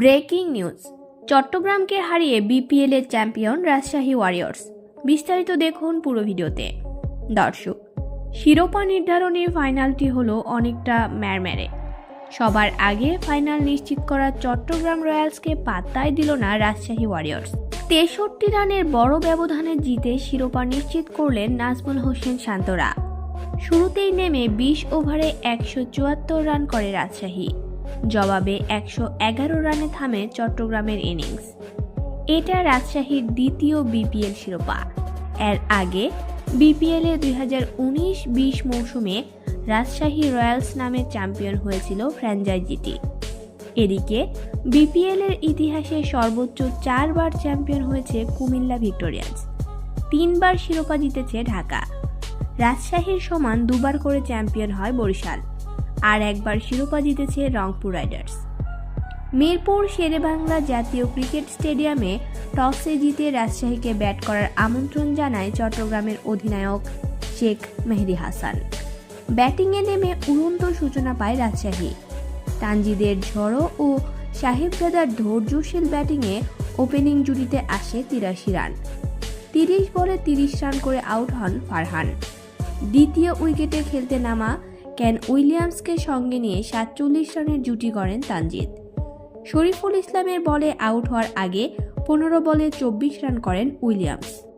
Breaking news. চট্টগ্রামকে হারিয়ে BPL এর champion Rajshahi Warriors. বিস্তারিত দেখুন পুরো ভিডিওতে। দর্শক, শিরোপা নির্ধারণী ফাইনালটি হলো অনেকটা ম্যারম্যারে। সবার আগে ফাইনাল নিশ্চিত করা চট্টগ্রাম রয়্যালসকে পাত্তাই দিল না রাজশাহী ওয়ারিয়র্স। তেষট্টি রানের বড় ব্যবধানে জিতে শিরোপা নিশ্চিত করলেন নাজমুল হোসেন শান্তরা। শুরুতেই নেমে বিশ ওভারে একশো চুয়াত্তর রান করে রাজশাহী। জবাবে একশো এগারো রানে থামে চট্টগ্রামের ইনিংস। এটা রাজশাহীর দ্বিতীয় বিপিএল শিরোপা। এর আগে বিপিএল দুই হাজার উনিশ বিশ মৌসুমে রাজশাহী রয়্যালস নামে চ্যাম্পিয়ন হয়েছিল ফ্র্যাঞ্চাইজিটি। এদিকে বিপিএল এর ইতিহাসে সর্বোচ্চ চারবার চ্যাম্পিয়ন হয়েছে কুমিল্লা ভিক্টোরিয়ান্স। তিনবার শিরোপা জিতেছে ঢাকা। রাজশাহীর সমান দুবার করে চ্যাম্পিয়ন হয় বরিশাল। আর একবার শিরোপা জিতেছে রংপুর রাইডার্স। মিরপুর শেরেবাংলা জাতীয় ক্রিকেট স্টেডিয়ামে টসে জিতে রাজশাহীকে ব্যাট করার আমন্ত্রণ জানায় চট্টগ্রামের অধিনায়ক শেখ মেহেদি হাসান। ব্যাটিংয়ে নেমে উড়ন্ত সূচনা পায় রাজশাহী। তানজিদের ঝড়ো ও সাহেবজাদার ধৈর্যশীল ব্যাটিংয়ে ওপেনিং জুটিতে আসে তিরাশি রান। তিরিশ বলে তিরিশ রান করে আউট হন ফারহান। দ্বিতীয় উইকেটে খেলতে নামা ক্যান উইলিয়ামসকে সঙ্গে নিয়ে সাতচল্লিশ রানের জুটি করেন তানজিদ শরীফুল ইসলামের বলে আউট হওয়ার আগে পনেরো বলে চব্বিশ রান করেন উইলিয়ামস।